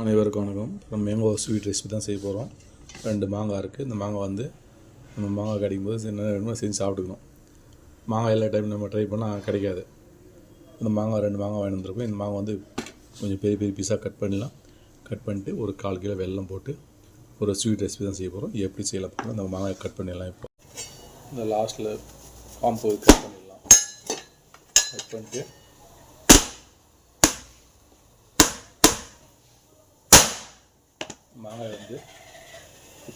அனைவருக்கும் வணக்கம். நம்ம மேங்கோ ஸ்வீட் ரெசிபி தான் செய்ய போகிறோம் ரெண்டு மாங்காய் இருக்குது இந்த மாங்காய் வந்து நம்ம மாங்காய் கிடைக்கும் போது என்ன வேணுமோ செஞ்சு சாப்பிட்டுக்கணும். மாங்காய் எல்லா டைம் நம்ம ட்ரை பண்ணால் கிடைக்காது. இந்த மாங்காய் ரெண்டு மாங்காய் வாங்கி வந்திருக்கோம். இந்த மாங்காய் வந்து கொஞ்சம் பெரிய பெரிய பீஸாக கட் பண்ணிடலாம். கட் பண்ணிட்டு ஒரு கால் கிலோ வெல்லம் போட்டு ஒரு ஸ்வீட் ரெசிபி தான் செய்ய போகிறோம் எப்படி செய்யலாம் பார்த்தீங்கன்னா நம்ம மாங்காய் கட் பண்ணிடலாம் இப்போ. இந்த லாஸ்ட்டில் காம்போ கட் பண்ணிடலாம். கட் பண்ணிட்டு மாங்காய் வந்து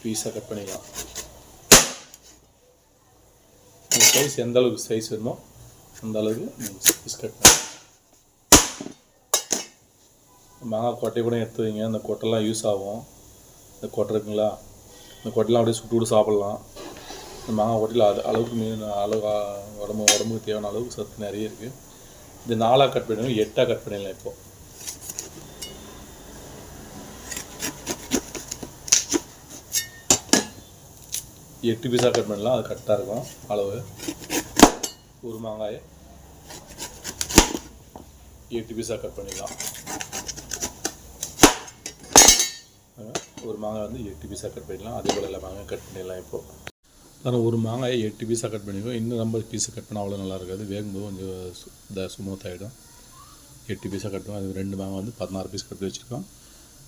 பீஸாக கட் பண்ணிக்கலாம். உங்கள் சைஸ் எந்த அளவுக்கு சைஸ் வேணுமோ அந்த அளவுக்கு நீங்கள் பீஸ் கட் பண்ணலாம். மாங்காய் கொட்டை கூட எடுத்து வைங்க. அந்த கொட்டைலாம் யூஸ் ஆகும். இந்த கொட்டை இருக்குங்களா? இந்த கொட்டைலாம் அப்படியே சுட்டு விட்டு சாப்பிட்லாம். இந்த மாங்காய் கொட்டையில் அது அளவுக்கு மீன் அளவு உடம்பு உடம்புக்கு தேவையான அளவுக்கு சத்து நிறைய இருக்குது இது நாலாக கட் பண்ணிடணும் எட்டாக கட் பண்ணிடலாம் இப்போது எட்டு பீஸாக கட் பண்ணலாம். அது கரெக்டாக இருக்கும். அளவு. ஒரு மாங்காய். எட்டு பீஸாக கட் பண்ணிக்கலாம். ஒரு மாங்காய் வந்து எட்டு பீஸாக கட் பண்ணிடலாம் அதே போல் எல்லா மாங்காய் கட் பண்ணிடலாம் இப்போது ஆனால் ஒரு மாங்காயை எட்டு பீஸாக கட் பண்ணிக்கோ. இன்னும் ரொம்ப பீஸை கட் பண்ணால் அவ்வளோ நல்லா இருக்காது. வேகும்போது கொஞ்சம் சு- இந்த ஆகிடும் எட்டு பீஸாக கட் பண்ணுவோம் அது ரெண்டு மாங்காய் வந்து பதினாறு பீஸ் கட் வச்சுருக்கோம்.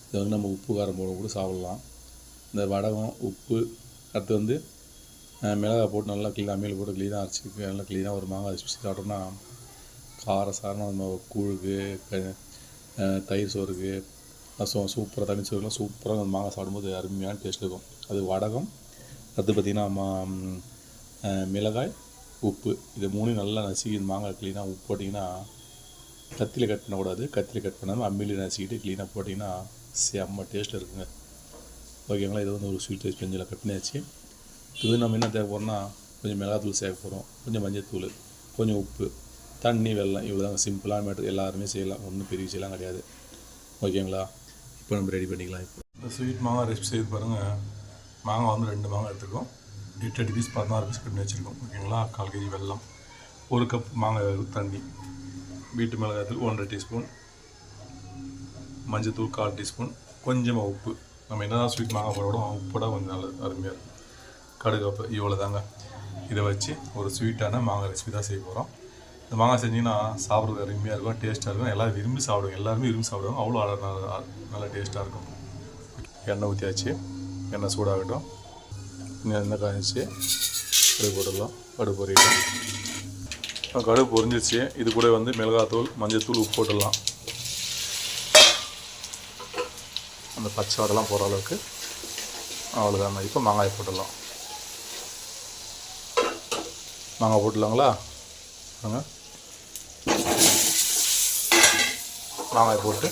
இது வந்து நம்ம உப்பு காரம் போட கூட சாப்பிட்லாம். இந்த வடகம் உப்பு அடுத்து வந்து மிளகாய் போட்டு நல்லா க்ளீனாக அம்மியில் போட்டு க்ளீனாக அரைச்சி நல்லா க்ளீனாக ஒரு மாங்காய் அரைச்சி சாப்பிட்டோம்னா கார சாரணம் அந்த கூழுக்கு தயிர் சோறுக்கு ரசம் சூப்பராக தனி சோறுலாம் சூப்பராக அந்த மாங்காய் சாப்பிடும்போது அருமையான டேஸ்ட் இருக்கும். அது வடகம் அடுத்து பார்த்திங்கன்னா மா மிளகாய் உப்பு. இது மூணையும் நல்லா நசுக்கி இந்த மாங்காய் க்ளீனாக உப்பு போட்டிங்கன்னா கத்தியில் கட் பண்ணக்கூடாது கத்தியில் கட் பண்ணாமல் அம்மியில் நசுக்கிட்டு க்ளீனாக போட்டிங்கன்னா செம்ம டேஸ்ட் இருக்குங்க. ஓகேங்களா? இது வந்து ஒரு ஸ்வீட் ரைஸ் பெஞ்சில் கட்டினாச்சு. இது நம்ம என்ன தேவை போகிறோம்னா கொஞ்சம் மிளகாத்தூள் சேர்க்க போகிறோம் கொஞ்சம் மஞ்சத்தூள் கொஞ்சம் உப்பு தண்ணி வெல்லம் இவ்வளோ தான் சிம்பிளாக மேட்ரு எல்லாருமே செய்யலாம். ஒன்றும் பெரிய விஷயம்லாம் கிடையாது. ஓகேங்களா? இப்போ நம்ம ரெடி பண்ணிக்கலாம். இப்போ இந்த ஸ்வீட் மாங்காய் ரெசிபி செய்து பாருங்கள் மாங்காய் வந்து ரெண்டு மாங்காய் எடுத்துருக்கோம். எட்டு எட்டு பீஸ் பதினாறு பீஸ் கட்டி வச்சுருக்கோம். ஓகேங்களா? கால் கேஜி வெல்லம் ஒரு கப் மாங்காய் தண்ணி வீட்டு மிளகாத்தூள் ஒன்றரை டீஸ்பூன் மஞ்சத்தூள் கால் டீஸ்பூன் கொஞ்சமாக உப்பு. நம்ம என்ன தான் ஸ்வீட் வாங்க போகிறோம் உப்போட கொஞ்சம் நல்ல அருமையாக இருக்கும். கடுகு அப்போ இவ்வளோ தாங்க இதை வச்சு ஒரு ஸ்வீட்டான மாங்காய் ரெசிபி தான் செய்ய போகிறோம் இந்த மாங்காய் செஞ்சிங்கன்னா சாப்பிட்றது அருமையாக இருக்கும் டேஸ்ட்டாக இருக்கும். எல்லோரும் விரும்பி சாப்பிடுவாங்க. எல்லாருமே விரும்பி சாப்பிடுவாங்க. அவ்வளோ அழ- நல்ல நல்லா டேஸ்ட்டாக இருக்கும். எண்ணெய் ஊற்றியாச்சு எண்ணெய் சூடாகட்டும். எண்ணெய் காய்ச்சி கடுகு போட்டுடலாம். கடுகு பொரியட்டும் கடுகு பொரிஞ்சிருச்சு. இது கூட வந்து மிளகாத்தூள் மஞ்சத்தூள் உப்பு போட்டுடலாம். அந்த பச்சை வடலாம் போகிற அளவுக்கு. அவ்வளோதாங்க இப்போ மாங்காய் போட்டுடலாம். மாங்காய் போட்டுடலாங்களா? பாருங்க மாங்காய் போட்டு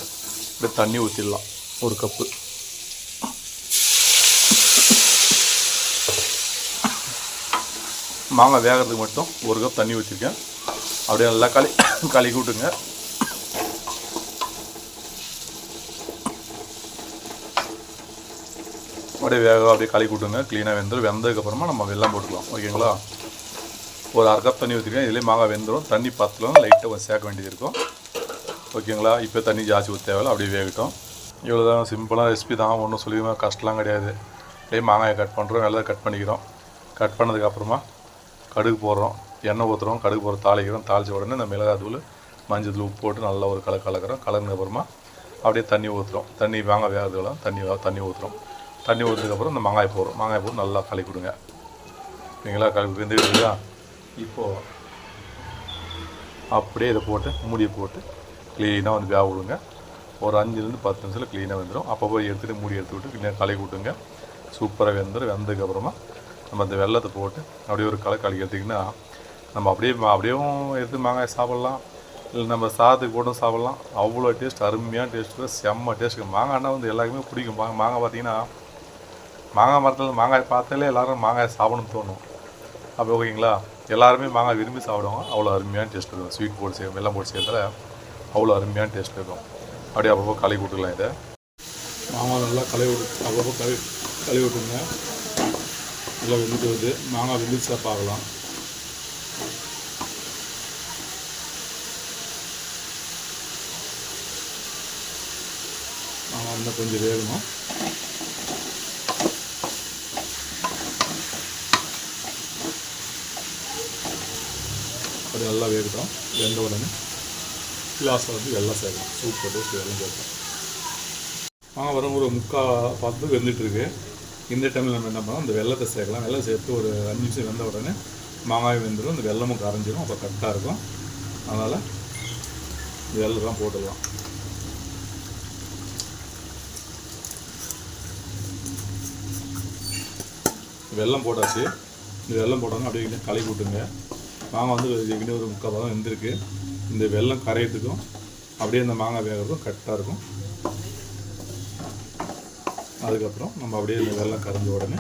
இப்படி தண்ணி ஊற்றிடலாம் ஒரு கப்பு. மாங்காய் வேகிறதுக்கு மட்டும் ஒரு கப் தண்ணி ஊற்றிருக்கேன் அப்படியே நல்லா களி கலக்கி விட்டுங்க அப்படியே வேக அப்படியே களி கூட்டுங்க. க்ளீனாக வெந்துடும் வெந்ததுக்கப்புறமா நம்ம வெள்ளம் போட்டுக்கலாம். ஓகேங்களா? ஒரு அரை கப் தண்ணி ஊற்றிருக்கேன் இதிலே மாங்காய் வெந்துடும் தண்ணி பத்தலாம் லைட்டாக கொஞ்சம் சேர்க்க வேண்டியது இருக்கும். ஓகேங்களா? இப்போ தண்ணி ஜாஸ்தி ஊற்ற தேவையில்ல. அப்படியே வேகட்டும். இவ்வளோ தான் சிம்பிளான ரெசிபி தான். ஒன்றும் சொல்லியுமே கஷ்டம்லாம் கிடையாது. அப்படியே மாங்காயை கட் பண்ணுறோம் வெள்ளை கட் பண்ணிக்கிறோம். கட் பண்ணதுக்கப்புறமா கடுகு போடுறோம். எண்ணெய் ஊற்றுறோம் கடுகு போடுற தாளிக்கிறோம். தாளித்த உடனே இந்த மிளகாத்தூள் மஞ்சள் தூள் உப்பு போட்டு நல்லா ஒரு கல கலக்கிறோம். கலந்ததுக்கப்புறமா அப்படியே தண்ணி ஊற்றுறோம் தண்ணி மாங்காய் வேகிறதுலாம் தண்ணி தண்ணி ஊற்றுறோம் தண்ணி ஊற்றுறதுக்கப்புறம் இந்த மாங்காய் போடுறோம். மாங்காய் போட்டு நல்லா களி கொடுங்க. ஓகேங்களா கலக்கி வெந்துக்கிட்டு இப்போது அப்படியே இதை போட்டு மூடியை போட்டு க்ளீனாக வந்து வேக விடுங்க. ஒரு அஞ்சுலேருந்து பத்து நிமிஷத்தில் க்ளீனாக வெந்துடும். அப்போ போய் எடுத்துகிட்டு மூடி எடுத்து விட்டு க்ளீனாக களை கூட்டுங்க சூப்பராக வெந்துடும் வெந்ததுக்கப்புறமா நம்ம அந்த வெள்ளத்தை போட்டு அப்படியே ஒரு களை களி எடுத்திங்கன்னா நம்ம அப்படியே மா- அப்படியும் எடுத்து மாங்காய் சாப்பிட்லாம். இல்லை நம்ம சாதத்துக்கு போட்டும் சாப்பிட்லாம். அவ்வளோ டேஸ்ட் அருமையான டேஸ்ட்டு செம்ம டேஸ்ட்டு மாங்காய்னா வந்து எல்லாருக்குமே பிடிக்கும். மாங்காய் மாங்காய் பார்த்தீங்கன்னா மாங்காய் மரத்தில் மாங்காய் பார்த்தாலே எல்லோரும் மாங்காய் சாப்பிடணும்னு தோணும். அப்போ ஓகேங்களா? எல்லாருமே மாங்காய் விரும்பி சாப்பிடுவாங்க. அவ்வளோ அருமையான டேஸ்ட் இருக்கும். ஸ்வீட் போட்டு செய்யும் வெள்ளம் போட்டு செய்யறதுல அவ்வளோ அருமையான டேஸ்ட் இருக்கும். அப்படியே அப்பப்போ களை விட்டுக்கலாம் இதை. மாங்காய் நல்லா களை விட்டு அப்பப்போ கழுவி கழுவி விட்டுங்க நல்லா வெந்துட்டு வருது. மாங்காய் வெந்துச்சா பார்க்கலாம் மாங்காய் இன்னும் கொஞ்சம் வேகணும். அது நல்லா வேகட்டும். வெந்த உடனே லாஸ்ட்டில் வந்து வெள்ளம் சேர்க்கலாம் சூப்பர் போட்டு வெள்ளம் சேர்க்கலாம் மாங்காய் வரும் ஒரு முக்கால் பார்த்து வெந்துட்டுருக்கு. இந்த டைமில் நம்ம என்ன பண்ணோம் அந்த வெள்ளத்தை சேர்க்கலாம். வெள்ளம் சேர்த்து ஒரு அஞ்சு நிமிஷம் வெந்த உடனே மாங்காய் வெந்துடும் அந்த வெள்ளமும் கரைஞ்சிடும் அப்போ கரெக்டாக இருக்கும். அதனால் வெள்ளம் போட்டுடலாம். வெள்ளம் போட்டாச்சு. இந்த வெள்ளம் போட்டாங்க அப்படியே கொஞ்சம் கூட்டுங்க மாங்காய் வந்து ஏற்கனவே ஒரு முக்கால் பதம் வெந்திருக்கு. இந்த வெள்ளம் கரையிறதுக்கும் அப்படியே இந்த மாங்காய் வேகிறதும் கரெக்டாக இருக்கும். அதுக்கப்புறம் நம்ம அப்படியே இந்த வெள்ளம் கரைஞ்ச உடனே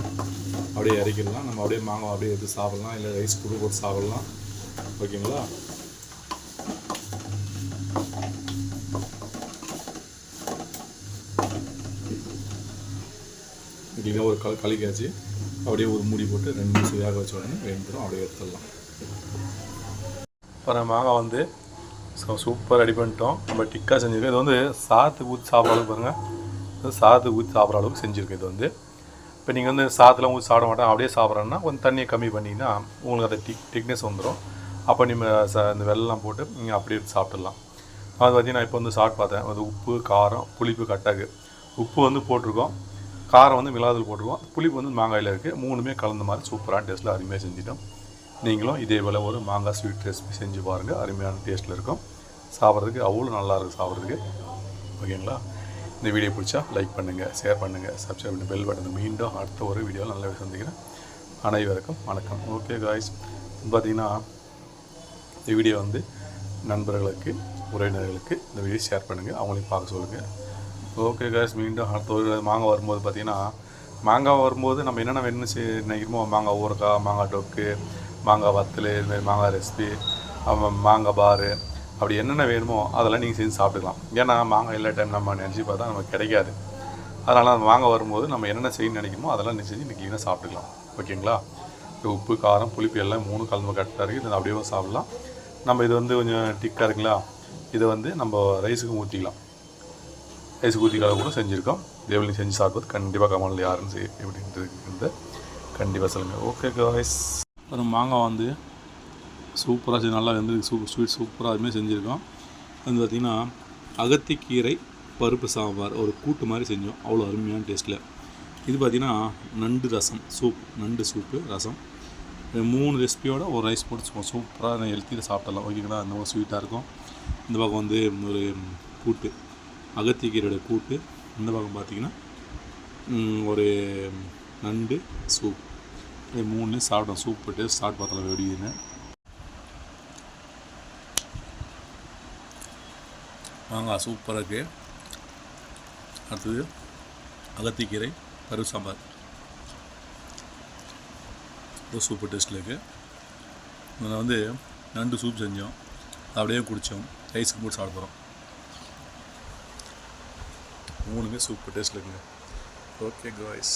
அப்படியே இறக்கிடலாம். நம்ம அப்படியே மாங்காய் அப்படியே எடுத்து சாப்பிடலாம். இல்லை ரைஸ் கூட போட்டு சாப்பிடலாம். ஓகேங்களா? இல்லைன்னா ஒரு கள களிக்காச்சு. அப்படியே ஒரு மூடி போட்டு ரெண்டு நிமிஷம் வேக வச்ச உடனே வெந்துடும் அப்படியே எடுத்துடலாம். இப்போ மாங்காய் வந்து சூப்பர் ரெடி பண்ணிட்டோம். நம்ம டிக்கா செஞ்சுருக்கோம். இது வந்து சாதத்துக்கு ஊற்றி சாப்பிட்ற அளவுக்கு பாருங்கள் இது சாதத்துக்கு ஊற்றி சாப்பிட்ற அளவுக்கு செஞ்சுருக்கோம் இது வந்து. இப்போ நீங்கள் வந்து சாதத்தில் ஊற்றி சாப்பிட மாட்டோம் அப்படியே சாப்பிட்றோன்னா கொஞ்சம் தண்ணியை கம்மி பண்ணிங்கன்னா உங்களுக்கு அந்த டிக் திக்னஸ் வந்துடும் அப்போ நீங்கள் ச இந்த வெள்ளம் போட்டு நீங்கள் அப்படியே எடுத்து சாப்பிட்றலாம் அது பார்த்தீங்கன்னா இப்போ வந்து சாப்பிட்டு பார்த்தேன். அது உப்பு காரம் புளிப்பு கட்டகு. உப்பு வந்து போட்டிருக்கோம். காரம் வந்து மிளகாதூள் போட்டிருக்கோம். புளிப்பு வந்து மாங்காயில் இருக்குது மூணுமே கலந்த மாதிரி சூப்பரான டேஸ்ட்டில் அருமையாக செஞ்சிட்டோம். நீங்களும் இதே போல் ஒரு மாங்காய் ஸ்வீட் ரெசிபி செஞ்சு பாருங்கள் அருமையான டேஸ்ட்டில் இருக்கும். சாப்பிட்றதுக்கு அவ்வளோ நல்லாயிருக்கும் சாப்பிட்றதுக்கு. ஓகேங்களா? இந்த வீடியோ பிடிச்சா லைக் பண்ணுங்கள் ஷேர் பண்ணுங்கள் சப்ஸ்கிரைப் பண்ணி பெல் பட்டன் மீண்டும் அடுத்த ஒரு வீடியோவில் நல்ல சந்திக்கிறேன். அனைவருக்கும் வணக்கம். ஓகே காய்ஸ் பார்த்தீங்கன்னா இந்த வீடியோ வந்து நண்பர்களுக்கு உறவினர்களுக்கு இந்த வீடியோ ஷேர் பண்ணுங்கள் அவங்களையும் பார்க்க சொல்லுங்கள் ஓகே காய்ஸ் மீண்டும் அடுத்த ஒரு மாங்காய் வரும்போது பார்த்தீங்கன்னா மாங்காய் வரும்போது நம்ம என்னென்ன வேணும்னு செய் நினைக்கிறோமோ மாங்காய் ஊறுக்காய் மாங்காய் டொக்கு மாங்காய் வத்தல் இதுமாதிரி மாங்காய் ரெசிபி மாங்காய் பாரு அப்படி என்னென்ன வேணுமோ அதெல்லாம் நீங்கள் செஞ்சு சாப்பிட்டுக்கலாம். ஏன்னா மாங்காய் எல்லா டைம் நம்ம நினச்சி பார்த்தா நமக்கு கிடைக்காது. அதனால் அந்த மாங்காய் வரும்போது நம்ம என்னென்ன செய்யணும்னு நினைக்கணுமோ அதெல்லாம் நீங்கள் செஞ்சு இன்றைக்கி க்ளீனாக சாப்பிட்டுக்கலாம். ஓகேங்களா? இப்போ உப்பு காரம் புளிப்பு எல்லாம் மூணு கலந்து கரெக்டாக இருக்குது இதை அப்படியே சாப்பிட்லாம். நம்ம இது வந்து கொஞ்சம் டிக்காக இருக்குங்களா? இதை வந்து நம்ம ரைஸுக்கு ஊற்றிக்கலாம் ரைஸுக்கு ஊற்றிக்கால கூட செஞ்சுருக்கோம். தேவலையும் செஞ்சு சாப்பிடுவது கண்டிப்பாக கமலில் யாருன்னு செய்ய எப்படின்றது கண்டிப்பாக சொல்லுங்கள் ஓகே காய்ஸ் ஒரு மாங்காய் வந்து சூப்பராக செஞ்சு நல்லா வந்து சூப்பர் ஸ்வீட் சூப்பராக அதுமாதிரி செஞ்சுருக்கோம். அது பார்த்திங்கன்னா அகத்திக்கீரை பருப்பு சாம்பார் ஒரு கூட்டு மாதிரி செஞ்சோம். அவ்வளோ அருமையான டேஸ்ட்டில் இது பார்த்திங்கன்னா நண்டு ரசம் சூப் நண்டு சூப்பு ரசம். மூணு ரெசிபியோட ஒரு ரைஸ் போட்டு சும்மா சூப்பராக ஹெல்த்தியில் சாப்பிடலாம் ஓகேங்களா அந்த மாதிரி ஸ்வீட்டாக இருக்கும். இந்த பக்கம் வந்து ஒரு கூட்டு அகத்திக்கீரையோட கூட்டு. இந்த பக்கம் பார்த்திங்கன்னா ஒரு நண்டு சூப் இது மூணு சாப்பிட்டோம் சூப்பர் டேஸ்ட் சாப்பிட்டு பார்த்தலாம் வெடிக்குதுன்னு மாங்காய் சூப்பராக இருக்குது அடுத்தது அகத்திக்கீரை பருப்பு சாம்பார் ரொம்ப சூப்பர் டேஸ்ட்டில் இருக்குது இதில் வந்து நண்டு சூப் செஞ்சோம் அப்படியே குடித்தோம் ரைஸுக்கு போட்டு சாப்பிட போகிறோம் மூணுமே சூப்பர் டேஸ்ட்டில் இருக்குங்க ஓகே காய்ஸ்